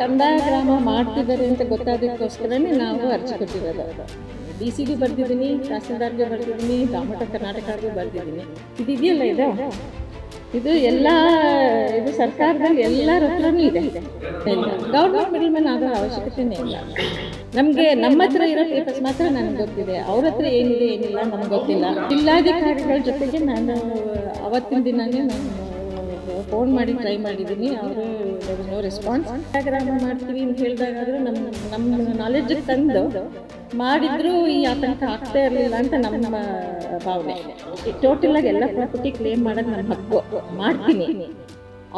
ಕಂದಾಯ ಗ್ರಾಮ ಮಾಡ್ತಿದ್ದಾರೆ ಅಂತ ಗೊತ್ತಾದಕ್ಕೋಸ್ಕರನೇ ನಾವು ಅರ್ಜಿ ಕೊಟ್ಟಿರೋದು. ಡಿ ಸಿ ಗೆ ಬರ್ತಿದ್ದೀನಿ ತಹಸೀಲ್ದಾರ್ಗೆ ಬರ್ತಿದ್ದೀನಿ ದಾಮಟ ಕರ್ನಾಟಕಗೂ ಬರ್ತಿದ್ದೀನಿ ಇದು ಇದೆಯಲ್ಲ ಇದು? ಇದು ಎಲ್ಲ, ಇದು ಸರ್ಕಾರದಲ್ಲಿ ಎಲ್ಲರ ಹತ್ರನೂ ಇದೆ. ಗೌರ್ಮೆಂಟ್ ಮಿಡಲ್ ಮ್ಯಾನ್ ಆಗೋ ಅವಶ್ಯಕತೆನೇ ಇಲ್ಲ. ನಮಗೆ ನಮ್ಮ ಹತ್ರ ಇರೋ ಪೇಪರ್ಸ್ ಮಾತ್ರ ನನಗೆ ಗೊತ್ತಿದೆ. ಅವ್ರ ಹತ್ರ ಏನಿದೆ, ಏನಿಲ್ಲ ನನಗೆ ಗೊತ್ತಿಲ್ಲ. ಜಿಲ್ಲಾಧಿಕಾರಿಗಳ ಜೊತೆಗೆ ನಾನು ಅವತ್ತಿನ ದಿನನೇ ನಾನು ಫೋನ್ ಮಾಡಿ ಟ್ರೈ ಮಾಡಿದ್ದೀನಿ ಅವರು ನೋ ರೆಸ್ಪಾನ್ಸ್ ಇನ್ಸ್ಟಾಗ್ರಾಮ್ ಮಾಡ್ತೀವಿ ಅಂತ ಹೇಳಿದಾಗ ನಮ್ಮ ನಮ್ಮ ನಾಲೆಡ್ಜಿಗೆ ತಂದು ಮಾಡಿದ್ರು ಈ ಆತಂಕ ಆಗ್ತಾ ಇರಲಿಲ್ಲ ಅಂತ ನಮ್ಮ ಭಾವನೆ. ಟೋಟಲ್ ಆಗಿ ಎಲ್ಲ ಪ್ರಾಪರ್ಟಿ ಕ್ಲೇಮ್ ಮಾಡೋದು ನನ್ನ ಹಕ್ಕು. ಮಾಡ್ತೀನಿ.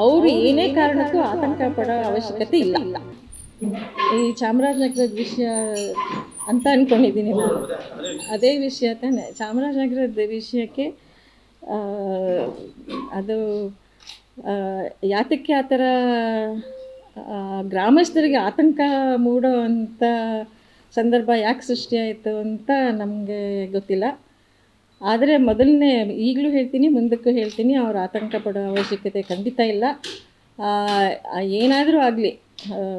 ಅವರು ಏನೇ ಕಾರಣಕ್ಕೂ ಆತಂಕ ಪಡೋ ಅವಶ್ಯಕತೆ ಇಲ್ಲ. ಈ ಚಾಮರಾಜನಗರದ ವಿಷಯ ಅಂತ ಅಂದ್ಕೊಂಡಿದ್ದೀನಿ ನಾನು. ಅದೇ ವಿಷಯ ತಾನೆ. ಚಾಮರಾಜನಗರದ ವಿಷಯಕ್ಕೆ ಅದು ಯಾತಕ್ಕೆ ಆ ಥರ ಗ್ರಾಮಸ್ಥರಿಗೆ ಆತಂಕ ಮೂಡೋ ಅಂಥ ಸಂದರ್ಭ ಯಾಕೆ ಸೃಷ್ಟಿಯಾಯಿತು ಅಂತ ನಮಗೆ ಗೊತ್ತಿಲ್ಲ. ಆದರೆ ಮೊದಲನೇ ಈಗಲೂ ಹೇಳ್ತೀನಿ, ಮುಂದಕ್ಕೂ ಹೇಳ್ತೀನಿ, ಅವ್ರು ಆತಂಕ ಪಡೋ ಅವಶ್ಯಕತೆ ಖಂಡಿತ ಇಲ್ಲ. ಏನಾದರೂ ಆಗಲಿ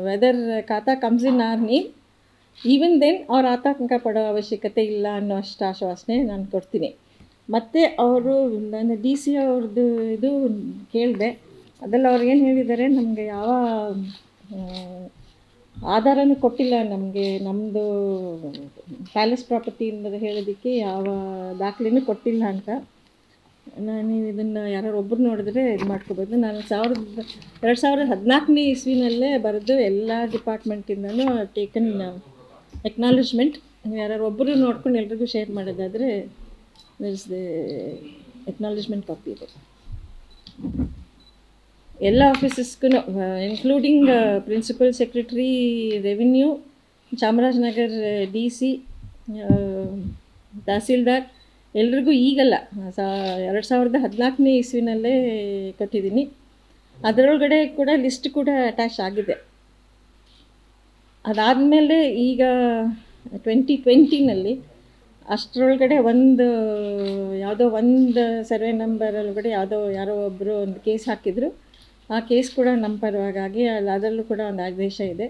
whether khata comes in our name even then ಅವ್ರು ಆತಂಕ ಪಡೋ ಅವಶ್ಯಕತೆ ಇಲ್ಲ ಅನ್ನೋ ಅಷ್ಟು ಆಶ್ವಾಸನೆ ನಾನು ಕೊಡ್ತೀನಿ. ಮತ್ತು ಅವರು ನಾನು ಡಿ ಸಿ ಅವ್ರದ್ದು ಇದು ಕೇಳಿದೆ. ಅದೆಲ್ಲ ಅವ್ರು ಏನು ಹೇಳಿದ್ದಾರೆ ನಮಗೆ ಯಾವ ಆಧಾರನೂ ಕೊಟ್ಟಿಲ್ಲ ನಮಗೆ. ನಮ್ಮದು ಪ್ಯಾಲೇಸ್ ಪ್ರಾಪರ್ಟಿ ಅನ್ನೋದು ಹೇಳೋದಕ್ಕೆ ಯಾವ ದಾಖಲೆನೂ ಕೊಟ್ಟಿಲ್ಲ ಅಂತ. ನಾನು ಇದನ್ನು ಯಾರು ಒಬ್ಬರು ನೋಡಿದ್ರೆ ಇದು ಮಾಡ್ಕೋಬೋದು. ನಾನು ಸಾವಿರದ ಎರಡು ಸಾವಿರದ ಹದಿನಾಲ್ಕನೇ ಇಸ್ವಿನಲ್ಲೇ ಬರೆದು ಎಲ್ಲ ಡಿಪಾರ್ಟ್ಮೆಂಟಿಂದನೂ ಟೇಕನ್ ಎಕ್ನಾಲಜ್ಮೆಂಟ್ ಯಾರು ಒಬ್ಬರು ನೋಡ್ಕೊಂಡು ಎಲ್ರಿಗೂ ಶೇರ್ ಮಾಡೋದಾದರೆ ದ ಎಕ್ನಾಲಜ್ಮೆಂಟ್ ಕಾಪಿ ಇದೆ ಎಲ್ಲ ಆಫೀಸಸ್ಗೂ including principal secretary revenue Chamarajanagar D C tahsildar ಎಲ್ರಿಗೂ ಈಗಲ್ಲ, ಸಾ, ಎರಡು ಸಾವಿರದ ಹದಿನಾಲ್ಕನೇ ಇಸ್ವಿನಲ್ಲೇ ಕೊಟ್ಟಿದ್ದೀನಿ. ಅದರೊಳಗಡೆ ಕೂಡ ಲಿಸ್ಟ್ ಕೂಡ ಅಟ್ಯಾಚ್ ಆಗಿದೆ. ಅದಾದಮೇಲೆ ಈಗ ಟ್ವೆಂಟಿ ಟ್ವೆಂಟಿನಲ್ಲಿ ಅಷ್ಟರೊಳಗಡೆ ಒಂದು, ಯಾವುದೋ ಒಂದು ಸರ್ವೆ ನಂಬರ್ ಒಳಗಡೆ ಯಾವುದೋ ಯಾರೋ ಒಬ್ಬರು ಒಂದು ಕೇಸ್ ಹಾಕಿದರು. ಆ ಕೇಸ್ ಕೂಡ ನಮ್ಮ ಪರವಾಗಿ ಅಲ್ಲಿ ಅದರಲ್ಲೂ ಕೂಡ ಒಂದು ಆದೇಶ ಇದೆ.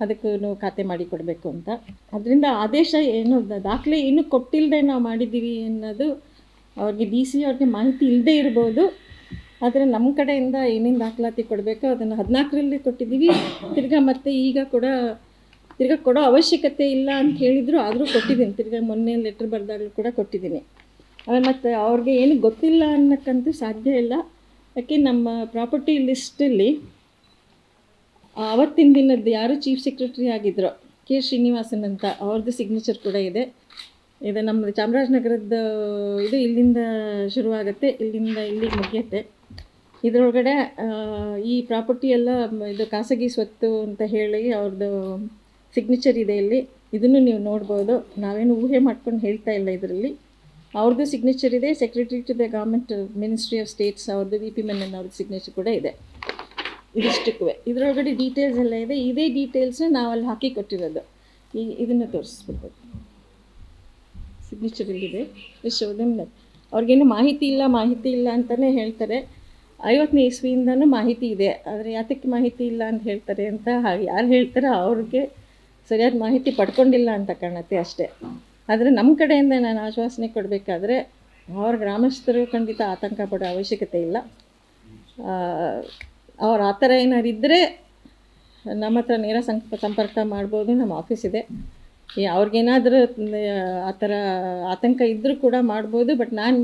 ಅದಕ್ಕೂ ಖಾತೆ ಮಾಡಿ ಕೊಡಬೇಕು ಅಂತ. ಅದರಿಂದ ಆದೇಶ ಏನು ದಾಖಲೆ ಇನ್ನೂ ಕೊಟ್ಟಿಲ್ಲದೆ ನಾವು ಮಾಡಿದ್ದೀವಿ ಅನ್ನೋದು ಅವ್ರಿಗೆ ಡಿ ಸಿ ಅವ್ರಿಗೆ ಮಾಹಿತಿ ಇಲ್ಲದೆ ಇರ್ಬೋದು. ಆದರೆ ನಮ್ಮ ಕಡೆಯಿಂದ ಏನೇನು ದಾಖಲಾತಿ ಕೊಡಬೇಕು ಅದನ್ನು ಹದಿನಾಲ್ಕರಲ್ಲಿ ಕೊಟ್ಟಿದ್ದೀವಿ. ತಿರ್ಗಾ ಮತ್ತೆ ಈಗ ಕೂಡ ತಿರ್ಗಾ ಕೊಡೋ ಅವಶ್ಯಕತೆ ಇಲ್ಲ ಅಂತ ಹೇಳಿದ್ರು, ಆದರೂ ಕೊಟ್ಟಿದ್ದೀನಿ. ತಿರ್ಗಾ ಮೊನ್ನೆ ಲೆಟ್ರ್ ಬರೆದಾಗಲೂ ಕೂಡ ಕೊಟ್ಟಿದ್ದೀನಿ. ಆಮೇಲೆ ಮತ್ತು ಅವ್ರಿಗೆ ಏನು ಗೊತ್ತಿಲ್ಲ ಅನ್ನೋಕ್ಕಂತೂ ಸಾಧ್ಯ ಇಲ್ಲ. ಯಾಕೆ ನಮ್ಮ ಪ್ರಾಪರ್ಟಿ ಲಿಸ್ಟಲ್ಲಿ ಆವತ್ತಿನ ದಿನದ್ದು ಯಾರು ಚೀಫ್ ಸೆಕ್ರೆಟರಿ ಆಗಿದ್ರು, ಕೆ ಶ್ರೀನಿವಾಸನ್ ಅಂತ ಅವ್ರದ್ದು ಸಿಗ್ನೇಚರ್ ಕೂಡ ಇದೆ. ಇದು ನಮ್ಮ ಚಾಮರಾಜನಗರದ ಇದು ಇಲ್ಲಿಂದ ಶುರುವಾಗುತ್ತೆ, ಇಲ್ಲಿಂದ ಇಲ್ಲಿಗೆ ಮುಗಿಯುತ್ತೆ. ಇದರೊಳಗಡೆ ಈ ಪ್ರಾಪರ್ಟಿ ಎಲ್ಲ, ಇದು ಖಾಸಗಿ ಸ್ವತ್ತು ಅಂತ ಹೇಳಿ ಅವ್ರದ್ದು ಸಿಗ್ನೇಚರ್ ಇದೆ ಇಲ್ಲಿ. ಇದನ್ನು ನೀವು ನೋಡ್ಬೋದು. ನಾವೇನು ಊಹೆ ಮಾಡ್ಕೊಂಡು ಹೇಳ್ತಾ ಇಲ್ಲ ಇದರಲ್ಲಿ. ಅವ್ರದ್ದು ಸಿಗ್ನೇಚರ್ ಇದೆ. Secretary to the government ministry of states ಅವ್ರದ್ದು ವಿ ಪಿ ಮೆನನ್ ಅವ್ರದ್ದು ಸಿಗ್ನೇಚರ್ ಕೂಡ ಇದೆ. ಇದಿಷ್ಟಕ್ಕೂ. ಇದರೊಳಗಡೆ ಡೀಟೇಲ್ಸ್ ಎಲ್ಲ ಇದೆ. ಇದೇ ಡೀಟೇಲ್ಸ್ನ ನಾವು ಅಲ್ಲಿ ಹಾಕಿ ಕೊಟ್ಟಿರೋದು. ಈ, ಇದನ್ನು ತೋರಿಸ್ಬಿಡ್ಬೋದು. ಸಿಗ್ನೇಚರ್ ಇಲ್ಲಿದೆ. ಶೋಧನ್ ಅವ್ರಿಗೇನು ಮಾಹಿತಿ ಇಲ್ಲ ಮಾಹಿತಿ ಇಲ್ಲ ಅಂತಲೇ ಹೇಳ್ತಾರೆ. ಐವತ್ತನೇ ಇಸ್ವಿಯಿಂದನೂ ಮಾಹಿತಿ ಇದೆ. ಆದರೆ ಯಾತಕ್ಕೆ ಮಾಹಿತಿ ಇಲ್ಲ ಅಂತ ಹೇಳ್ತಾರೆ ಅಂತ ಯಾರು ಹೇಳ್ತಾರೋ ಅವ್ರಿಗೆ ಸರಿಯಾದ ಮಾಹಿತಿ ಪಡ್ಕೊಂಡಿಲ್ಲ ಅಂತ ಕಾಣುತ್ತೆ ಅಷ್ಟೇ. ಆದರೆ ನಮ್ಮ ಕಡೆಯಿಂದ ನಾನು ಆಶ್ವಾಸನೆ ಕೊಡಬೇಕಾದ್ರೆ ಅವ್ರ ಗ್ರಾಮಸ್ಥರು ಖಂಡಿತ ಆತಂಕ ಪಡೋ ಅವಶ್ಯಕತೆ ಇಲ್ಲ. ಅವ್ರು ಆ ಥರ ಏನಾದ್ರು ಇದ್ದರೆ ನಮ್ಮ ಹತ್ರ ನೇರ ಸಂಪ, ಸಂಪರ್ಕ ಮಾಡ್ಬೋದು, ನಮ್ಮ ಆಫೀಸ್ ಇದೆ. ಅವ್ರಿಗೇನಾದರೂ, ಆ ಥರ ಆತಂಕ ಇದ್ದರೂ ಕೂಡ ಮಾಡ್ಬೋದು ಬಟ್ ನಾನು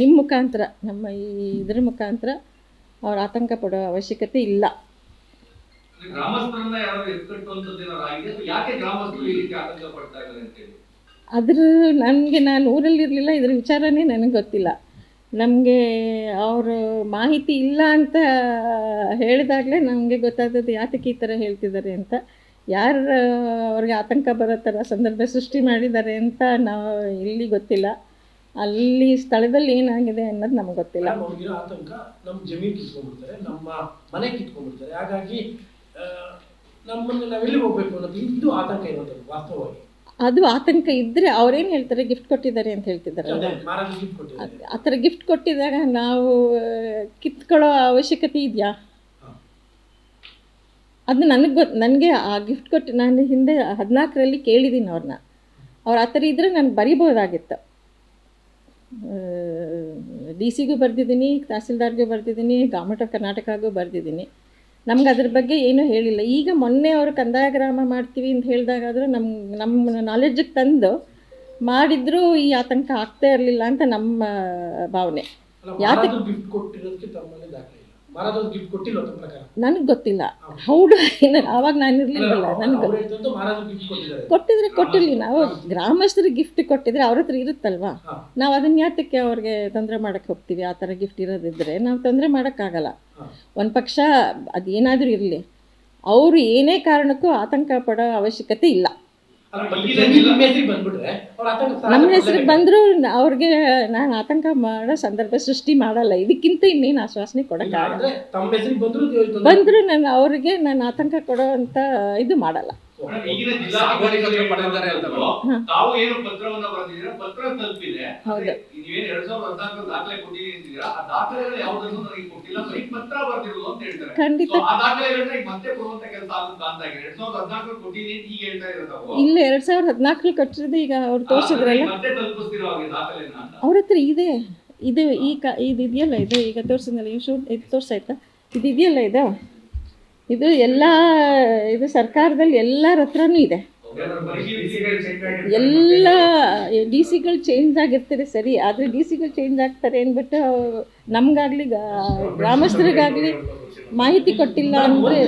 ನಿಮ್ಮ ಮುಖಾಂತರ, ನಮ್ಮ ಈ ಇದ್ರ ಮುಖಾಂತರ ಅವ್ರು ಆತಂಕ ಪಡೋ ಅವಶ್ಯಕತೆ ಇಲ್ಲ. ಗ್ರಾಮಸ್ಥರನ್ನ ಯಾರು ಅಥವಾ ಯಾಕೆ ಗ್ರಾಮಸ್ಥರು ಈ ರೀತಿ ಆತಂಕ ಪಡ್ತಾ ಇದ್ದಾರೆ ಅಂತ ಹೇಳಿ? ಅದ್ರ ನನಗೆ ನಾನು ಊರಲ್ಲಿರಲಿಲ್ಲ ಇದ್ರ ವಿಚಾರನೇ ನನಗೆ ಗೊತ್ತಿಲ್ಲ. ನಮಗೆ ಅವರು ಮಾಹಿತಿ ಇಲ್ಲ ಅಂತ ಹೇಳಿದಾಗಲೇ ನಮಗೆ ಗೊತ್ತಾದದ್ದು ಯಾತಕ್ಕೆ ಈ ಥರ ಹೇಳ್ತಿದ್ದಾರೆ ಅಂತ. ಯಾರು ಅವ್ರಿಗೆ ಆತಂಕ ಬರೋ ಥರ ಸಂದರ್ಭ ಸೃಷ್ಟಿ ಮಾಡಿದ್ದಾರೆ ಅಂತ ನಾವು ಇಲ್ಲಿ ಗೊತ್ತಿಲ್ಲ. ಅಲ್ಲಿ ಸ್ಥಳದಲ್ಲಿ ಏನಾಗಿದೆ ಅನ್ನೋದು ನಮಗೆ ಗೊತ್ತಿಲ್ಲ. ಆತಂಕ ನಮ್ಮ ಜಮೀನು ಕಿತ್ಕೊಂಡ್ಬಿಡ್ತಾರೆ ನಮ್ಮ ಮನೆ ಕಿತ್ಕೊಂಡ್ಬಿಡ್ತಾರೆ. ಹಾಗಾಗಿ ನಮ್ಮನ್ನು ನಾವೆಲ್ಲಿ ಹೋಗ್ಬೇಕು ಅನ್ನೋದು ಇದು ಆತಂಕ ಇರುವಂಥದ್ದು ವಾಸ್ತವವಾಗಿ. ಅದು ಆತಂಕ ಇದ್ದರೆ ಅವ್ರೇನು ಹೇಳ್ತಾರೆ? ಗಿಫ್ಟ್ ಕೊಟ್ಟಿದ್ದಾರೆ ಅಂತ ಹೇಳ್ತಿದ್ದಾರೆ ಆ ಥರ ಗಿಫ್ಟ್ ಕೊಟ್ಟಿದಾಗ ನಾವು ಕಿತ್ಕೊಳ್ಳೋ ಅವಶ್ಯಕತೆ ಇದೆಯಾ? ಅದು ನನಗೆ ಗೊತ್ತು ನನಗೆ ಆ ಗಿಫ್ಟ್ ಕೊಟ್ಟು ನಾನು ಹಿಂದೆ ಹದಿನಾಲ್ಕರಲ್ಲಿ ಕೇಳಿದ್ದೀನಿ ಅವ್ರನ್ನ ಅವ್ರು ಆ ಥರ ಇದ್ದರೆ ನಾನು ಬರಿಬೋದಾಗಿತ್ತು. ಡಿ ಸಿಗೂ ಬರೆದಿದ್ದೀನಿ ತಹಸೀಲ್ದಾರ್ಗೂ ಬರೆದಿದ್ದೀನಿ ಗೌರ್ಮೆಂಟ್ ಆಫ್ ಕರ್ನಾಟಕಗೂ ಬರೆದಿದ್ದೀನಿ. ನಮ್ಗೆ ಅದ್ರ ಬಗ್ಗೆ ಏನೂ ಹೇಳಿಲ್ಲ. ಈಗ ಮೊನ್ನೆ ಅವರು ಕಂದಾಯ ಗ್ರಾಮ ಮಾಡ್ತೀವಿ ಅಂತ ಹೇಳಿದಾಗಾದರೂ ನಮ್ಮ ನಮ್ಮ ನಾಲೆಡ್ಜಿಗೆ ತಂದು ಮಾಡಿದ್ರೂ ಈ ಆತಂಕ ಆಗ್ತಾ ಇರಲಿಲ್ಲ ಅಂತ ನಮ್ಮ ಭಾವನೆ. ಅಲ್ಲ ನನಗೆ ಗೊತ್ತಿಲ್ಲ. ಹೌದು. ಅವಾಗ ಆವಾಗ ನಾನು ಇರ್ಲಿಲ್ಲ ನನಗೆ ಕೊಟ್ಟಿದ್ರೆ ಕೊಟ್ಟಿರಲಿ ನಾವು ಗ್ರಾಮಸ್ಥರಿಗೆ ಗಿಫ್ಟ್ ಕೊಟ್ಟಿದ್ರೆ ಅವ್ರ ಹತ್ರ ಇರುತ್ತಲ್ವಾ. ನಾವು ಅದನ್ನ ಯಾತಕ್ಕೆ ಅವ್ರಿಗೆ ತೊಂದರೆ ಮಾಡಕ್ಕೆ ಹೋಗ್ತೀವಿ? ಆ ಥರ ಗಿಫ್ಟ್ ಇರೋದಿದ್ರೆ ನಾವು ತೊಂದರೆ ಮಾಡೋಕ್ಕಾಗಲ್ಲ. ಒಂದು ಪಕ್ಷ ಅದೇನಾದರೂ ಇರಲಿ ಅವರು ಏನೇ ಕಾರಣಕ್ಕೂ ಆತಂಕ ಪಡೋ ಅವಶ್ಯಕತೆ ಇಲ್ಲ. ನಿಮ್ಮ ಹೆಸರಿಗೆ ಬಂದ್ಬಿಟ್ರೆ ಅವ್ರ ಆತಂಕ ನಮ್ಮ ಹೆಸರಿಗೆ ಬಂದ್ರು ಅವ್ರಿಗೆ ನಾನು ಆತಂಕ ಮಾಡೋ ಸಂದರ್ಭ ಸೃಷ್ಟಿ ಮಾಡಲ್ಲ. ಇದಕ್ಕಿಂತ ಇನ್ನೇನು ಆಶ್ವಾಸನೆ ಕೊಡಕ್ಕ ಕೊಡೋಕ್ಕಾಗಲ್ಲ. ಅಂದ್ರೆ ತಮ್ಮ ಹೆಸರಿಗೆ ಬಂದ್ರು ನಾನು ಅವ್ರಿಗೆ ನಾನು ಆತಂಕ ಕೊಡೋ ಅಂತ ಇದು ಮಾಡಲ್ಲ. ಈಗಿನ ಜಿಲ್ಲಾಧಿಕಾರಿಗಳು ಪಡೆದಿದ್ದಾರೆ ಅಂತ ಹಾ. ತಾವು ಏನು ಪತ್ರವನ್ನ ಬರೆದಿದ್ದೀರಾ? ಪತ್ರ ತಲುಪಿದೆ. ನೀವೇನು ಎರಡ್ ಸಾವಿರದ ಹದಿನಾಲ್ಕು ದಾಖಲೆ ಕೊಟ್ಟಿದ್ದೀರಿ ಅಂತಿದ್ದೀರಾ? ಆ ದಾಖಲೆಗಳು ಯಾವುದನ್ನು ನನಗೆ ಕೊಟ್ಟಿಲ್ಲ. ಬರೀ ಪತ್ರ ಬರ್ದಿರೋದು ಅಂತ ಹೇಳ್ತಾರೆ. ಖಂಡಿತ. ಆ ದಾಖಲೆಗಳನ್ನ ಈಗ ಮತ್ತೆ ಕೊಡುವಂತ ಕೆಲಸ ಆಗುತ್ತೆ ಅಂತ ಆಗಿದೆ. ಎರಡ್ ಸಾವಿರದ ಹದಿನಾಲ್ಕು ಕೊಟ್ಟಿದ್ದೀನಿ ಅಂತ ಈಗ ಹೇಳ್ತಾ ಇರೋ ಇಲ್ಲ ಎರಡು ಸಾವಿರದ ಹದಿನಾಲ್ಕರಲ್ಲಿ ಕಟ್ಟಿರೋದು ಈಗ ಅವ್ರು ತೋರಿಸಿದ್ರಲ್ಲ? ಮತ್ತೆ ತಲುಪಿಸ್ತಿರೋ ಹಾಗೆ ದಾಖಲೆನ ಅಂತ. ಅವ್ರ ಹತ್ರ ಇದೆ. ಇದು ಈ ಕ ಇದು ಇದೆಯಲ್ಲ ಇದು ಈಗ ತೋರಿಸಿದ್ನಲ್ಲ ಇವ್ ಶೂಟ್ ಇದು ತೋರಿಸಾಯ್ತಾ ಇದು ಇದೆಯಲ್ಲ ಇದು? ಇದು ಎಲ್ಲ ಇದು ಸರ್ಕಾರದಲ್ಲಿ ಎಲ್ಲರ ಹತ್ರನೂ ಇದೆ. ಎಲ್ಲ ಡಿ ಸಿಗಳು ಚೇಂಜ್ ಆಗಿರ್ತಾರೆ ಸರಿ ಆದರೆ ಡಿ ಸಿಗಳು ಚೇಂಜ್ ಆಗ್ತಾರೆ ಅಂದ್ಬಿಟ್ಟು ನಮಗಾಗಲಿ ಗ್ರಾಮಸ್ಥರಿಗಾಗಲಿ ಮಾಹಿತಿ ಕೊಟ್ಟಿಲ್ಲ ಅಂದರೆ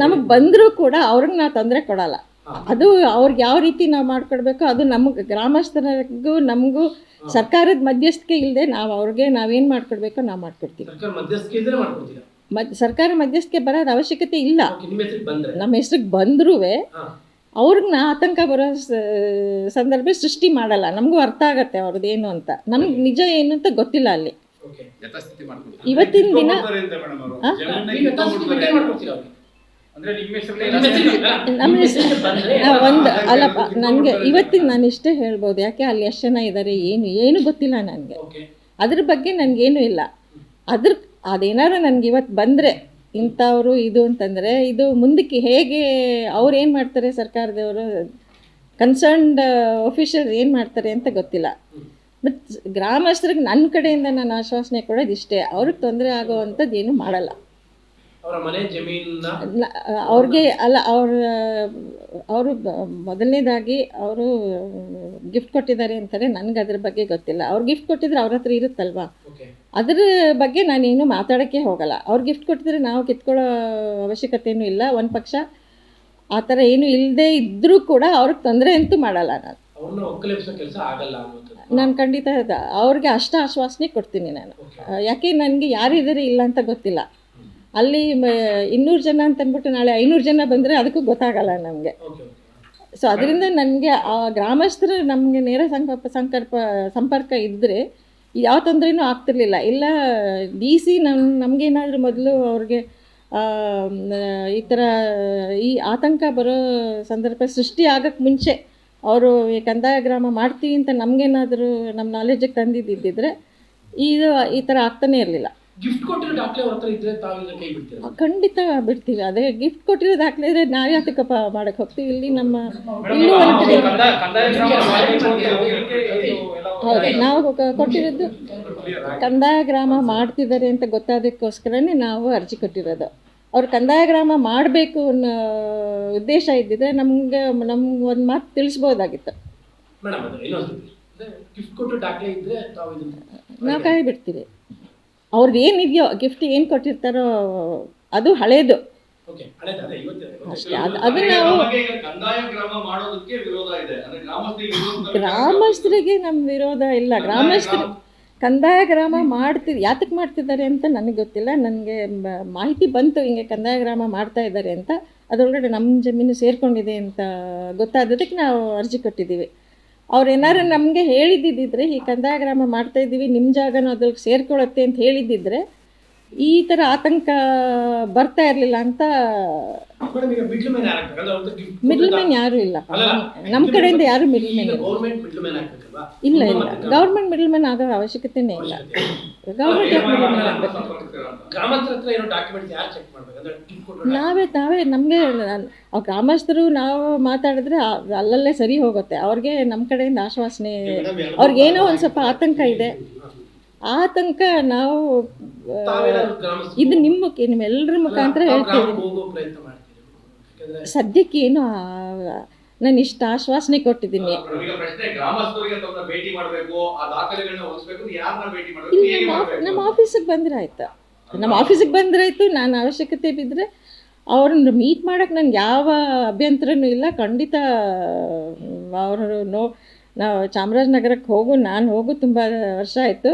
ನಮಗೆ ಬಂದರೂ ಕೂಡ ಅವ್ರಿಗೆ ನಾವು ತೊಂದರೆ ಕೊಡಲ್ಲ. ಅದು ಅವ್ರಿಗೆ ಯಾವ ರೀತಿ ನಾವು ಮಾಡ್ಕೊಡ್ಬೇಕು ಅದು ನಮಗೆ ಗ್ರಾಮಸ್ಥರಿಗೂ ನಮಗೂ ಸರ್ಕಾರದ ಮಧ್ಯಸ್ಥಿಕೆ ಇಲ್ಲದೆ ನಾವು ಅವ್ರಿಗೆ ನಾವೇನು ಮಾಡ್ಕೊಡ್ಬೇಕೋ ನಾವು ಮಾಡ್ಕೊಡ್ತೀವಿ. ಸರ್ಕಾರ ಮಧ್ಯಸ್ಥಿಕೆ ಇದ್ರೆ ಮಾಡ್ಕೊಡ್ತೀರಾ? ಮದ್ ಸರ್ಕಾರ ಮಧ್ಯಸ್ಥಿಕೆ ಬರೋದು ಅವಶ್ಯಕತೆ ಇಲ್ಲ. ನಿಮ್ಮ ಹೆಸರಿಗೆ ಬಂದ್ರೆ? ಅವ್ರಿಗೆ ನಾ ಆತಂಕ ಬರೋ ಸಂದರ್ಭ ಸೃಷ್ಟಿ ಮಾಡಲ್ಲ. ನಮಗೂ ಅರ್ಥ ಆಗತ್ತೆ ಅವ್ರದ್ದು ಏನು ಅಂತ. ನಮ್ಗೆ ನಿಜ ಏನು ಅಂತ ಗೊತ್ತಿಲ್ಲ ಅಲ್ಲಿ. ಇವತ್ತಿನ ದಿನ ಒಂದು ಅಲ್ಲಪ್ಪ ನನಗೆ ಇವತ್ತಿಗೆ ನಾನು ಇಷ್ಟೇ ಹೇಳ್ಬೋದು ಯಾಕೆ ಅಲ್ಲಿ ಎಷ್ಟು ಜನ ಇದ್ದಾರೆ ಏನು ಏನು ಗೊತ್ತಿಲ್ಲ ನನಗೆ. ಅದ್ರ ಬಗ್ಗೆ ನನಗೇನು ಇಲ್ಲ. ಅದ್ರ ಅದೇನಾದ್ರು ನನಗೆ ಇವತ್ತು ಬಂದರೆ ಇಂಥವರು ಇದು ಅಂತಂದರೆ ಇದು ಮುಂದಕ್ಕೆ ಹೇಗೆ ಅವ್ರು ಏನು ಮಾಡ್ತಾರೆ ಸರ್ಕಾರದವರು ಕನ್ಸರ್ನ್ಡ್ ಅಫಿಷಿಯಲ್ ಏನು ಮಾಡ್ತಾರೆ ಅಂತ ಗೊತ್ತಿಲ್ಲ. ಬಟ್ ಗ್ರಾಮಸ್ಥರಿಗೆ ನನ್ನ ಕಡೆಯಿಂದ ನಾನು ಆಶ್ವಾಸನೆ ಕೊಡೋದು ಇಷ್ಟೇ ಅವ್ರಿಗೆ ತೊಂದರೆ ಆಗೋವಂಥದ್ದು ಏನು ಮಾಡಲ್ಲ ಅವರ ಮನೆ ಜಮೀನನ್ನ ನ- ಅವ್ರಿಗೆ ಅಲ್ಲ ಅವ್ರ ಅವರು ಮೊದಲನೇದಾಗಿ ಅವರು ಗಿಫ್ಟ್ ಕೊಟ್ಟಿದ್ದಾರೆ ಅಂತಾರೆ. ನನಗೆ ಅದ್ರ ಬಗ್ಗೆ ಗೊತ್ತಿಲ್ಲ. ಅವ್ರು ಗಿಫ್ಟ್ ಕೊಟ್ಟಿದ್ರೆ ಅವ್ರ ಹತ್ರ ಇರುತ್ತಲ್ವಾ? ಅದ್ರ ಬಗ್ಗೆ ನಾನೇನು ಮಾತಾಡೋಕ್ಕೆ ಹೋಗಲ್ಲ. ಅವ್ರು ಗಿಫ್ಟ್ ಕೊಟ್ಟಿದ್ರೆ ನಾವು ಕಿತ್ಕೊಳ್ಳೋ ಅವಶ್ಯಕತೆಯೂ ಇಲ್ಲ. ಒಂದು ಪಕ್ಷ ಆ ಥರ ಏನು ಇಲ್ಲದೆ ಇದ್ದರೂ ಕೂಡ ಅವ್ರಿಗೆ ತೊಂದರೆ ಅಂತೂ ಮಾಡಲ್ಲ ನಾನು. ನಾನು ಖಂಡಿತ ಅವ್ರಿಗೆ ಅಷ್ಟ ಆಶ್ವಾಸನೆ ಕೊಡ್ತೀನಿ ನಾನು. ಯಾಕೆ ನನಗೆ ಯಾರಿದ್ದಾರೆ ಇಲ್ಲ ಅಂತ ಗೊತ್ತಿಲ್ಲ. ಅಲ್ಲಿ ಇನ್ನೂರು ಜನ ಅಂತ ಅಂದ್ಬಿಟ್ಟು ನಾಳೆ ಐನೂರು ಜನ ಬಂದರೆ ಅದಕ್ಕೂ ಗೊತ್ತಾಗಲ್ಲ ನಮಗೆ. ಸೊ ಅದರಿಂದ ನನಗೆ ಆ ಗ್ರಾಮಸ್ಥರು ನಮಗೆ ನೇರ ಸಂಕಲ್ಪ ಸಂಕಲ್ಪ ಸಂಪರ್ಕ ಇದ್ದರೆ ಯಾವ ತೊಂದರೆನೂ ಆಗ್ತಿರ್ಲಿಲ್ಲ. ಇಲ್ಲ ಡಿ ಸಿ ನಮ್ಮ ನಮಗೇನಾದರೂ ಮೊದಲು ಅವ್ರಿಗೆ ಈ ಥರ ಈ ಆತಂಕ ಬರೋ ಸಂದರ್ಭ ಸೃಷ್ಟಿ ಆಗೋಕ್ಕೆ ಮುಂಚೆ ಅವರು ಈ ಕಂದಾಯ ಗ್ರಾಮ ಮಾಡ್ತೀವಿ ಅಂತ ನಮಗೇನಾದರೂ ನಮ್ಮ ನಾಲೆಜಿಗೆ ತಂದಿದ್ದಿದ್ದರೆ ಇದು ಈ ಥರ ಆಗ್ತಾನೇ ಇರಲಿಲ್ಲ. ಗಿಫ್ಟ್ ಕೊಟ್ಟಿರೋ ದಾಖಲೆ ಅವ್ರ ಹತ್ರ ಇದ್ರೆ ಕೈ ಬಿಡ್ತೀರಾ? ಖಂಡಿತ ಬಿಡ್ತೀವಿ. ಅದೇ ಗಿಫ್ಟ್ ಕೊಟ್ಟಿರೋ ದಾಖಲೆ ಇದ್ರೆ ನಾವು ಯಾತಕ್ಕಪ್ಪ ಮಾಡಕ್ಕೆ ಹೋಗ್ತೀವಿ. ಇಲ್ಲಿ ನಮ್ಮ ಇಲ್ಲೂ ಹೌದು ನಾವು ಕೊಟ್ಟಿರೋದು ಕಂದಾಯ ಗ್ರಾಮ ಮಾಡ್ತಿದ್ದಾರೆ ಅಂತ ಗೊತ್ತಾದಕ್ಕೋಸ್ಕರನೇ ನಾವು ಅರ್ಜಿ ಕೊಟ್ಟಿರೋದು. ಅವ್ರು ಕಂದಾಯ ಗ್ರಾಮ ಮಾಡಬೇಕು ಅನ್ನೋ ಉದ್ದೇಶ ಇದ್ದಿದ್ರೆ ನಮ್ಗೆ ನಮ್ಗೆ ಒಂದು ಮಾತು ತಿಳಿಸ್ಬೋದಾಗಿತ್ತು. ನಾವು ಕೈ ಬಿಡ್ತೀವಿ. ಅವ್ರದ್ದು ಏನಿದೆಯೋ ಗಿಫ್ಟ್ ಏನು ಕೊಟ್ಟಿರ್ತಾರೋ ಅದು ಹಳೇದು. ಅದೇ ನಾವು ಗ್ರಾಮಸ್ಥರಿಗೆ ನಮ್ಮ ವಿರೋಧ ಇಲ್ಲ. ಗ್ರಾಮಸ್ಥರು ಕಂದಾಯ ಗ್ರಾಮ ಮಾಡ್ತಿ ಯಾತಕ್ಕೆ ಮಾಡ್ತಿದ್ದಾರೆ ಅಂತ ನನಗೆ ಗೊತ್ತಿಲ್ಲ. ನನಗೆ ಮಾಹಿತಿ ಬಂತು ಹಿಂಗೆ ಕಂದಾಯ ಗ್ರಾಮ ಮಾಡ್ತಾ ಇದ್ದಾರೆ ಅಂತ. ಅದರೊಳಗಡೆ ನಮ್ಮ ಜಮೀನು ಸೇರ್ಕೊಂಡಿದೆ ಅಂತ ಗೊತ್ತಾದದಕ್ಕೆ ನಾವು ಅರ್ಜಿ ಕೊಟ್ಟಿದ್ದೀವಿ. ಅವ್ರು ಏನಾರು ನಮಗೆ ಹೇಳಿದ್ದಿದ್ದರೆ ಈ ಕಂದಾಯ ಗ್ರಾಮ ಮಾಡ್ತಾ ಇದ್ದೀವಿ ನಿಮ್ಮ ಜಾಗನೂ ಅದ್ರಲ್ಲಿ ಸೇರ್ಕೊಳ್ಳುತ್ತೆ ಅಂತ ಹೇಳಿದ್ದಿದ್ರೆ ಈ ಥರ ಆತಂಕ ಬರ್ತಾ ಇರಲಿಲ್ಲ ಅಂತ ಮಿಡ್ಲ್ ಮ್ಯಾನ್ ಯಾರೂ ಇಲ್ಲ. ನಮ್ಮ ಕಡೆಯಿಂದ ಯಾರು ಮಿಡ್ಲ್ ಮ್ಯಾನ್ ಇಲ್ಲ? ಇಲ್ಲ ಗೌರ್ಮೆಂಟ್ ಮಿಡ್ಲ್ ಮ್ಯಾನ್ ಆಗೋ ಅವಶ್ಯಕತೆನೇ ಇಲ್ಲ. ಗೌರ್ಮೆಂಟ್ ನಾವೇ ನಾವೇ ನಮಗೆ ಆ ಗ್ರಾಮಸ್ಥರು ನಾವು ಮಾತಾಡಿದ್ರೆ ಅಲ್ಲಲ್ಲೇ ಸರಿ ಹೋಗುತ್ತೆ. ಅವ್ರಿಗೆ ನಮ್ಮ ಕಡೆಯಿಂದ ಆಶ್ವಾಸನೆ ಅವ್ರಿಗೇನೋ ಒಂದು ಸ್ವಲ್ಪ ಆತಂಕ ಇದೆ. ಆ ಆತಂಕ ನಾವು ಇದು ನಿಮ್ಮ ಮುಖ ನಿಮ್ಮೆಲ್ಲರ ಮುಖಾಂತರ ತಾವು ಹೇಳ್ತೀವಿ. ಸದ್ಯಕ್ಕೆ ಏನು ನಾನು ಇಷ್ಟು ಆಶ್ವಾಸನೆ ಕೊಟ್ಟಿದ್ದೀನಿ. ನಮ್ಮ ನಮ್ಮ ಆಫೀಸಿಗೆ ಬಂದ್ರೆ ಆಯ್ತು ನಮ್ಮ ಆಫೀಸಿಗೆ ಬಂದ್ರೆ ಆಯ್ತು ನಾನು ಅವಶ್ಯಕತೆ ಬಿದ್ದರೆ ಅವ್ರನ್ನ ಮೀಟ್ ಮಾಡೋಕೆ ನನಗೆ ಯಾವ ಅಭ್ಯಂತರನೂ ಇಲ್ಲ. ಖಂಡಿತ ಅವರು ನೋ ನಾವು ಚಾಮರಾಜನಗರಕ್ಕೆ ಹೋಗು ನಾನು ಹೋಗು ತುಂಬ ವರ್ಷ ಆಯಿತು.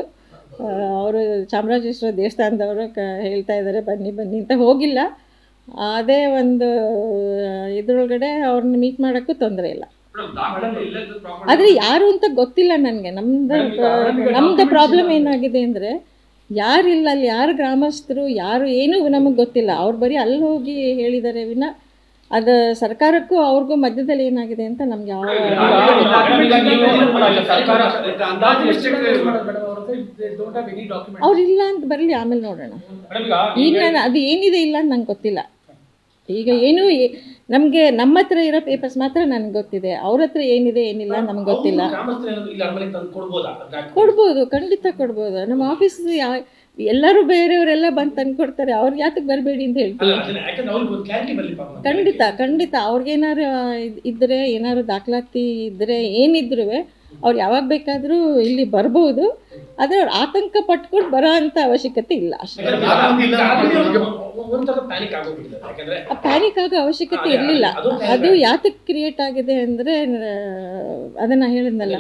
ಅವರು ಚಾಮರಾಜೇಶ್ವರ ದೇವಸ್ಥಾನದವರು ಕ ಹೇಳ್ತಾ ಇದ್ದಾರೆ ಬನ್ನಿ ಬನ್ನಿ ಅಂತ ಹೋಗಿಲ್ಲ. ಅದೇ ಒಂದು ಇದ್ರೊಳಗಡೆ ಅವ್ರನ್ನ ಮೀಟ್ ಮಾಡೋಕ್ಕೂ ತೊಂದರೆ ಇಲ್ಲ. ಆದರೆ ಯಾರು ಅಂತ ಗೊತ್ತಿಲ್ಲ ನನಗೆ. ನಮ್ದು ನಮ್ದು ಪ್ರಾಬ್ಲಮ್. ಏನಾಗಿದೆ ಅಂದರೆ ಯಾರಿಲ್ಲ ಅಲ್ಲಿ ಯಾರು ಗ್ರಾಮಸ್ಥರು ಯಾರು ಏನೂ ನಮಗೆ ಗೊತ್ತಿಲ್ಲ. ಅವ್ರು ಬರೀ ಅಲ್ಲಿ ಹೋಗಿ ಹೇಳಿದ್ದಾರೆ ವಿನ ಅದು ಸರ್ಕಾರಕ್ಕೂ ಅವ್ರಿಗೂ ಮಧ್ಯದಲ್ಲಿ ಏನಾಗಿದೆ ಅಂತ ನಮ್ಗೆ ಯಾವ ಅವ್ರು ಇಲ್ಲ ಅಂತ ಬರಲಿ ಆಮೇಲೆ ನೋಡೋಣ. ಈಗ ನಾನು ಅದು ಏನಿದೆ ಇಲ್ಲ ಅಂತ ನಂಗೆ ಗೊತ್ತಿಲ್ಲ. ಈಗ ಏನು ನಮಗೆ ನಮ್ಮ ಹತ್ರ ಇರೋ ಪೇಪರ್ಸ್ ಮಾತ್ರ ನನಗೆ ಗೊತ್ತಿದೆ. ಅವ್ರ ಹತ್ರ ಏನಿದೆ ಏನಿಲ್ಲ ನಮ್ಗೆ ಗೊತ್ತಿಲ್ಲ. ಕೊಡ್ಬೋದಾ? ಖಂಡಿತ ಕೊಡ್ಬೋದು. ನಮ್ಮ ಆಫೀಸ್ ಎಲ್ಲರೂ ಬೇರೆಯವರೆಲ್ಲ ಬಂದು ತಂದು ಕೊಡ್ತಾರೆ. ಅವ್ರಿಗೆ ಯಾತಕ್ಕೆ ಬರಬೇಡಿ ಅಂತ ಹೇಳ್ತಾರೆ ಹೇಳ್ತೀವಿ ಖಂಡಿತ ಖಂಡಿತ. ಅವ್ರಿಗೇನಾರು ಇದ್ದರೆ ಏನಾದ್ರು ದಾಖಲಾತಿ ಇದ್ದರೆ ಏನಿದ್ರು ಅವ್ರು ಯಾವಾಗ ಬೇಕಾದರೂ ಇಲ್ಲಿ ಬರಬಹುದು ಆದರೆ ಅವ್ರು ಆತಂಕ ಪಟ್ಕೊಂಡು ಬರೋ ಅಂಥ ಅವಶ್ಯಕತೆ ಇಲ್ಲ ಅಷ್ಟೇ. ಪ್ಯಾನಿಕ್ ಯಾಕಂದ್ರೆ ಆ ಪ್ಯಾನಿಕ್ ಆಗೋ ಅವಶ್ಯಕತೆ ಇರಲಿಲ್ಲ. ಅದು ಯಾತಕ್ಕೆ ಕ್ರಿಯೇಟ್ ಆಗಿದೆ. ಅಂದರೆ ಅದನ್ನು ಹೇಳಿದ್ನಲ್ಲ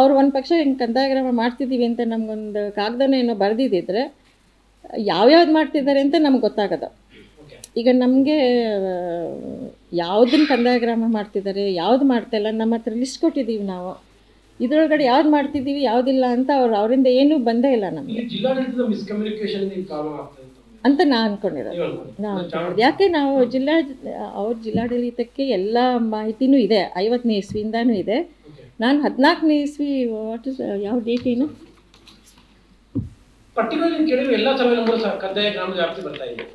ಅವ್ರು ಒಂದು ಪಕ್ಷ ಹಿಂಗೆ ಕಂದಾಯಗ್ರಾಮ ಮಾಡ್ತಿದ್ದೀವಿ ಅಂತ ನಮಗೊಂದು ಕಾಗದನ ಏನೋ ಬರೆದಿದ್ದಿದ್ರೆ ಯಾವ್ಯಾವ್ದು ಮಾಡ್ತಿದ್ದಾರೆ ಅಂತ ನಮ್ಗೆ ಗೊತ್ತಾಗೋದು. ಈಗ ನಮಗೆ ಯಾವುದನ್ನ ಕಂದಾಯಗ್ರಾಮ ಮಾಡ್ತಿದ್ದಾರೆ ಯಾವ್ದು ಮಾಡ್ತಾ ಇಲ್ಲ ನಮ್ಮ ಹತ್ರ ಲಿಸ್ಟ್ ಕೊಟ್ಟಿದ್ದೀವಿ ನಾವು. ಇದರೊಳಗಡೆ ಯಾವ್ದು ಮಾಡ್ತಿದ್ದೀವಿ ಯಾವುದಿಲ್ಲ ಅಂತ ಅವ್ರು ಅವರಿಂದ ಏನೂ ಬಂದೇ ಇಲ್ಲ ನಮಗೆ. ಅಂತ ನಾ ಅನ್ಕೊಂಡಿರೋದು. ಯಾಕೆ ನಾವು ಜಿಲ್ಲಾ ಅವ್ರ ಜಿಲ್ಲಾಡಳಿತಕ್ಕೆ ಎಲ್ಲ ಮಾಹಿತಿನೂ ಇದೆ ಐವತ್ತನೇ ಇಸ್ವಿಯಿಂದನೂ ಇದೆ. ನಾನು ಹದಿನಾಲ್ಕನೇ ಇಸ್ವಿ ವಾಟ್ ಇಸ್ ಯಾವ ಡೇಟ್ ಏನು?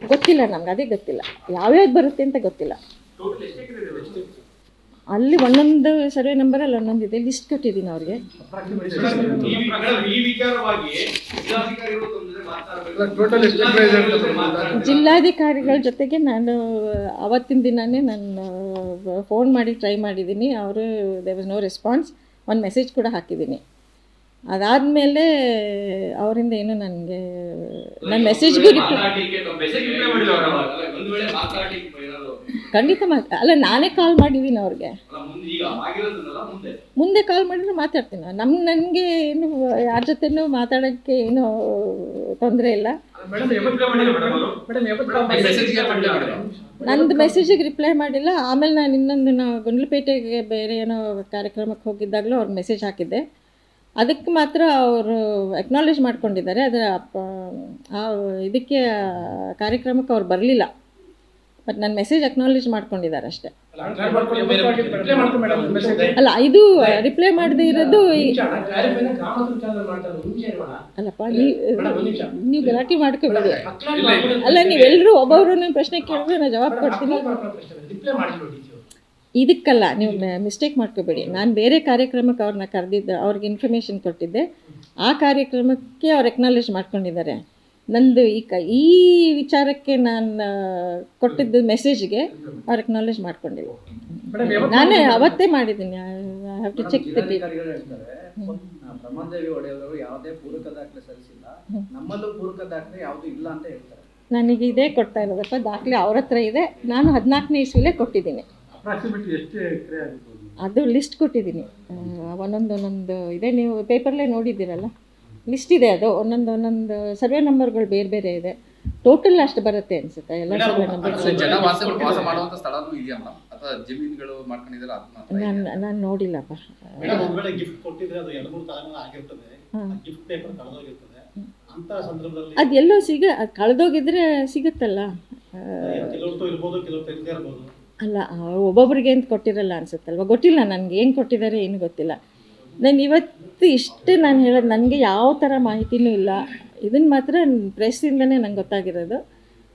ಗೊತ್ತಿಲ್ಲ ನಮ್ಗೆ ಅದೇ ಗೊತ್ತಿಲ್ಲ. ಯಾವ್ಯಾವ್ದು ಬರುತ್ತೆ ಅಂತ ಗೊತ್ತಿಲ್ಲ. Total ಒಂದೊಂದು ಸರ್ವೆ ನಂಬರ್ ಅಲ್ಲಿ ಒಂದೊಂದು ಒಂದೊಂದಿದೆ ಲಿಸ್ಟ್ ಕೊಟ್ಟಿದ್ದೀನಿ ಅವ್ರಿಗೆ. ಇದೆ. ಜಿಲ್ಲಾಧಿಕಾರಿಗಳ ಜೊತೆಗೆ ನಾನು, ಅವತ್ತಿನ ದಿನವೇ ನಾನು ಫೋನ್ ಮಾಡಿ ಟ್ರೈ ಮಾಡಿದ್ದೀನಿ. ಅವರು ದೇ ವಾಸ್ ನೋ ರೆಸ್ಪಾನ್ಸ್ ಒಂದು ಮೆಸೇಜ್ ಕೂಡ ಹಾಕಿದ್ದೀನಿ. ಅದಾದಮೇಲೆ ಅವರಿಂದ ಏನು ನನಗೆ ನನ್ನ ಮೆಸೇಜ್ಗೂ ರಿಪ್ಲೈ ಖಂಡಿತ ಮಾತು ಅಲ್ಲ ನಾನೇ ಕಾಲ್ ಮಾಡಿದ್ದೀನಿ ಅವ್ರಿಗೆ. ಅಲ್ಲ, ಮುಂದೆ ಈಗ ಆಗಿರೋದನ್ನೆಲ್ಲ ಮುಂದೆ. ಮುಂದೆ ಕಾಲ್ ಮಾಡಿದ್ರೆ ಮಾತಾಡ್ತೀನಿ ನಮ್ಮ ನನಗೆ ಏನು ಯಾರ ಜೊತೆನೂ ಮಾತಾಡೋಕ್ಕೆ ಏನು ತೊಂದರೆ ಇಲ್ಲ. ನಂದು ಮೆಸೇಜಿಗೆ ರಿಪ್ಲೈ ಮಾಡಿಲ್ಲ. ಆಮೇಲೆ ನಾನು ಇನ್ನೊಂದು ನಾವು ಗುಂಡ್ಲುಪೇಟೆಗೆ ಬೇರೆ ಏನೋ ಕಾರ್ಯಕ್ರಮಕ್ಕೆ ಹೋಗಿದ್ದಾಗಲೂ ಅವ್ರು ಮೆಸೇಜ್ ಹಾಕಿದ್ದೆ. ಅದಕ್ಕೆ ಮಾತ್ರ ಅವರು ಎಕ್ನಾಲೇಜ್ ಮಾಡ್ಕೊಂಡಿದ್ದಾರೆ. ಅದರ ಇದಕ್ಕೆ ಕಾರ್ಯಕ್ರಮಕ್ಕೆ ಅವ್ರು ಬರಲಿಲ್ಲ. ಬಟ್ ನನ್ನ ಮೆಸೇಜ್ ಅಕ್ನಾಲೇಜ್ ಮಾಡ್ಕೊಂಡಿದ್ದಾರೆ ಅಷ್ಟೇ. ಅಲ್ಲ, ಇದೆ. ಅಲ್ಲ ಇದು ರಿಪ್ಲೈ ಮಾಡದೇ ಇರೋದು. ಅಲ್ಲಪ್ಪ ನೀವು ಗಲಾಟಿ ಒಂದು ನಿಮಿಷ. ನೀವು ಗಲಾಟೆ ಮಾಡ್ಕೋಬೇಡಿ. ಅಕ್ಲಾಲ್ ಅಲ್ಲ ನೀವೆಲ್ಲರೂ ಒಬ್ಬೊಬ್ರು ಪ್ರಶ್ನೆ ಕೇಳಿದ್ರೆ ನಾನು ಜವಾಬ್ ಕೊಡ್ತೀನಿ. ಇದಕ್ಕಲ್ಲ ನೀವು ಮಿಸ್ಟೇಕ್ ಮಾಡ್ಕೋಬೇಡಿ. ನಾನು ಬೇರೆ ಕಾರ್ಯಕ್ರಮಕ್ಕೆ ಅವ್ರನ್ನ ಕರೆದಿದ್ದೆ ಅವ್ರಿಗೆ ಇನ್ಫಾರ್ಮೇಷನ್ ಕೊಟ್ಟಿದ್ದೆ. ಆ ಕಾರ್ಯಕ್ರಮಕ್ಕೆ ಅವ್ರು ಎಕ್ನಾಲೇಜ್ ಮಾಡ್ಕೊಂಡಿದ್ದಾರೆ. ನಂದು ಈ ಕ ಈ ವಿಚಾರಕ್ಕೆ ನಾನು ಕೊಟ್ಟಿದ್ದ ಮೆಸೇಜ್ಗೆ ಅವ್ರು ಎಕ್ನಾಲೇಜ್ ಮಾಡ್ಕೊಂಡಿಲ್ಲ. ನಾನೇ ಅವತ್ತೇ ಮಾಡಿದ್ದೀನಿ. I have to check the date ಜಿಲ್ಲಾಧಿಕಾರಿಗಳು ಹೇಳ್ತಾರೆ ಒಡೆಯವರು ಯಾವುದೇ ಪೂರಕ ದಾಖಲೆ ಸಲ್ಲಿಸಿಲ್ಲ. ನಮ್ಮಲ್ಲೂ ಪೂರಕ ದಾಖಲೆ ಯಾವುದು ಇಲ್ಲ ಅಂತ ಹೇಳ್ತಾರೆ. ನನಗೆ ಇದೇ ಕೊಡ್ತಾ ಇರೋದಪ್ಪ ದಾಖಲೆ ಅವ್ರ ಹತ್ರ ಇದೆ. ನಾನು ಹದಿನಾಲ್ಕನೇ ಇಸ್ವಿಲೇ ಕೊಟ್ಟಿದ್ದೀನಿ. ಅದು ಲಿಸ್ಟ್ ಕೊಟ್ಟಿದ್ದೀನಿ. ಒಂದೊಂದು ಒಂದೊಂದು ಇದೆ. ನೀವು ಪೇಪರ್ಲೇ ನೋಡಿದ್ದೀರಲ್ಲ? ಲಿಸ್ಟ್ ಇದೆ ಅದು. ಒಂದೊಂದು ಒಂದೊಂದು ಸರ್ವೆ ನಂಬರ್ಗಳು ಬೇರೆ ಬೇರೆ ಇದೆ. ಟೋಟಲ್ ಅಷ್ಟು ಬರುತ್ತೆ ಅನ್ಸುತ್ತೆ. ಎಲ್ಲ ಸರ್ವೆ ನಂಬರ್ ನಾನು ನಾನು ನೋಡಿಲ್ಲಪ್ಪ ಅದೆಲ್ಲೋ ಸಿಗ ಅದು ಕಳೆದೋಗಿದ್ರೆ ಸಿಗುತ್ತಲ್ಲ. ಅಲ್ಲ ಒಬ್ಬೊಬ್ರಿಗೆ ಅಂತ ಕೊಟ್ಟಿರಲ್ಲ ಅನ್ಸುತ್ತಲ್ವ? ಗೊತ್ತಿಲ್ಲ ನನಗೆ. ಏನು ಕೊಟ್ಟಿದ್ದಾರೆ ಏನು ಗೊತ್ತಿಲ್ಲ. ನಾನು ಇವತ್ತು ಇಷ್ಟು ನಾನು ಹೇಳೋದು ನನಗೆ ಯಾವ ಥರ ಮಾಹಿತಿನೂ ಇಲ್ಲ. ಇದನ್ನು ಮಾತ್ರ ಪ್ರೆಸ್ಸಿಂದನೇ ನಂಗೆ ಗೊತ್ತಾಗಿರೋದು.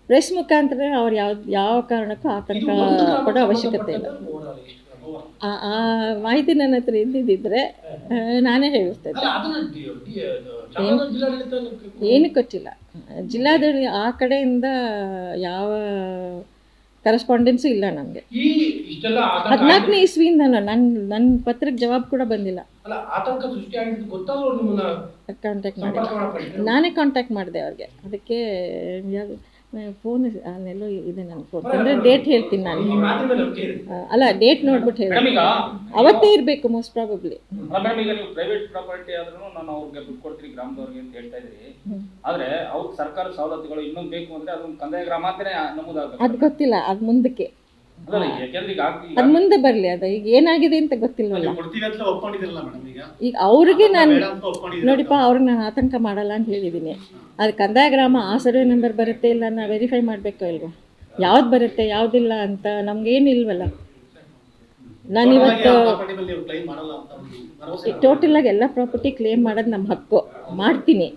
ಪ್ರೆಸ್ ಮುಖಾಂತರ ಅವ್ರು ಯಾವ ಯಾವ ಕಾರಣಕ್ಕೂ ಆತಂಕ ಕೊಡೋ ಪಡೋ ಅವಶ್ಯಕತೆ ಇಲ್ಲ? ಆ ಮಾಹಿತಿ ನನ್ನ ಹತ್ರ ಇದ್ದಿದ್ದಿದ್ರೆ ನಾನೇ ಹೇಳಿರ್ತೇನೆ ಏನು? ಕೊಟ್ಟಿಲ್ಲ ಜಿಲ್ಲಾದಲ್ಲಿ ಆ ಕಡೆಯಿಂದ ಯಾವ ಕರೆಸ್ಪಾಂಡೆನ್ಸು ಇಲ್ಲ ನನಗೆ. ಹದಿನಾಲ್ಕನೇ ಇಸ್ವಿಯಿಂದ ನನ್ನ ನನ್ನ ಪತ್ರಕ್ಕೆ ಜವಾಬ್ ಕೂಡ ಬಂದಿಲ್ಲ. ಕಾಂಟ್ಯಾಕ್ಟ್ ಮಾಡಿದೆ ನಾನೇ ಕಾಂಟ್ಯಾಕ್ಟ್ ಮಾಡಿದೆ ಅವ್ರಿಗೆ. ಅದಕ್ಕೆ ಫೋನ್ ಅಲ್ಲೆಲ್ಲೋ ಇದೆ ನನ್ನ ಫೋನ್ ಅಂದರೆ ಡೇಟ್ ಹೇಳ್ತೀನಿ ನಾನು. ಅಲ್ಲ ಡೇಟ್ ನೋಡ್ಬಿಟ್ಟು ಹೇಳಿ. ಅವತ್ತೇ ಇರಬೇಕು ಮೋಸ್ಟ್ ಪ್ರಾಬಬ್ಲಿ ಅಲ್ಲ ಮೇಡಮ್ ಈಗ ನೀವು ಪ್ರೈವೇಟ್ ಪ್ರಾಪರ್ಟಿ ಆದ್ರೂ ನಾನು ಅವ್ರಿಗೆ ದುಡ್ಡು ಕೊಡ್ತೀನಿ ಗ್ರಾಮದವ್ರಿಗೆ ಅಂತ ಹೇಳ್ತಾ ಇದ್ರಿ ಆದ್ರೆ ಅವ್ರಿಗೆ ಸರ್ಕಾರ ಸವಲತ್ತುಗಳು ಇನ್ನೊಂದು ಬೇಕು ಅಂದ್ರೆ ಅದೊಂದು ಕಂದಾಯ ಗ್ರಾಮ ಅಂತಾನೆ ನಮೂದಾಗಬೇಕು. ಅದು ಗೊತ್ತಿಲ್ಲ ಅದು ಮುಂದಕ್ಕೆ. ಆಗ್- ಅದು ಮುಂದೆ ಬರಲಿ ಅದ ಈಗ ಏನಾಗಿದೆ ಅಂತ ಗೊತ್ತಿಲ್ವಲ್ಲ ನೀವು ಕೊಡ್ತೀವಿ ಅಂತ ಒಪ್ಕೊಂಡಿದಿರಲ್ಲ ಮೇಡಮ್ ಈಗ? ಈಗ ಅವ್ರಿಗೆ ನಾನು ನೋಡಿಪ್ಪ ಅವ್ರಿಗೆ ನಾನು ಆತಂಕ ಮಾಡಲ್ಲ ಅಂತ ಹೇಳಿದ್ದೀನಿ ಅದು ಕಂದಾಯ ಗ್ರಾಮ ಆ ಸರ್ವೆ ನಂಬರ್ ಬರುತ್ತೆ ಇಲ್ಲ ನಾ ವೆರಿಫೈ ಮಾಡಬೇಕು ಇಲ್ವಾ? ಯಾವ್ದು ಬರುತ್ತೆ ಯಾವ್ದಿಲ್ಲ ಅಂತ ನಮ್ಗೇನು ಇಲ್ವಲ್ಲ? ನಾನು ಇವತ್ತು ಟೋಟಲ್ ಟೋಟಲಾಗಿ ಎಲ್ಲ ಪ್ರಾಪರ್ಟಿ ಕ್ಲೇಮ್ ಮಾಡೋದು ನಮ್ಮ ಹಕ್ಕು. ಮಾಡ್ತೀನಿ.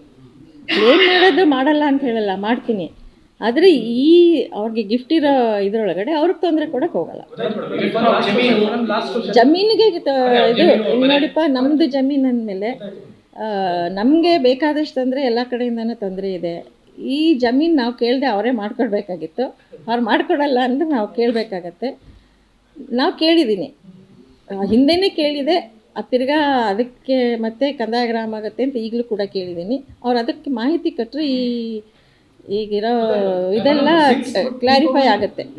ಕ್ಲೇಮ್ ಮಾಡೋದು ಮಾಡಲ್ಲ ಅಂತ ಹೇಳಲ್ಲ ಮಾಡ್ತೀನಿ. ಆದರೆ ಈ ಅವ್ರಿಗೆ ಗಿಫ್ಟ್ ಇರೋ ಇದರೊಳಗಡೆ ಅವ್ರಿಗೆ ತೊಂದರೆ ಕೊಡಕ್ಕೆ ಹೋಗಲ್ಲ. ಜಮೀನಿಗೆ ಇದು. ನೋಡಿಪ್ಪ ನಮ್ಮದು ಜಮೀನು ಅಂದಮೇಲೆ ನಮಗೆ ಬೇಕಾದಷ್ಟು ತೊಂದರೆ ಎಲ್ಲ ಕಡೆಯಿಂದನೂ ತೊಂದರೆ ಇದೆ. ಈ ಜಮೀನು ನಾವು ಕೇಳದೆ ಅವರೇ ಮಾಡ್ಕೊಡ್ಬೇಕಾಗಿತ್ತು. ಅವ್ರು ಮಾಡ್ಕೊಡಲ್ಲ ಅಂದರೆ ನಾವು ಕೇಳಬೇಕಾಗತ್ತೆ. ನಾವು ಕೇಳಿದ್ದೀನಿ ಹಿಂದೆನೇ ಕೇಳಿದೆ. ತಿರ್ಗಾ ಅದಕ್ಕೆ ಮತ್ತೆ ಕಂದಾಯ ಗ್ರಾಮ ಆಗುತ್ತೆ ಅಂತ ಈಗಲೂ ಕೂಡ ಕೇಳಿದ್ದೀನಿ ಅವ್ರು ಅದಕ್ಕೆ ಮಾಹಿತಿ ಕೊಟ್ಟರೆ ಈ ಈಗಿರೋ ಇದೆಲ್ಲ ಕ್ಲಾರಿಫೈ ಆಗುತ್ತೆ.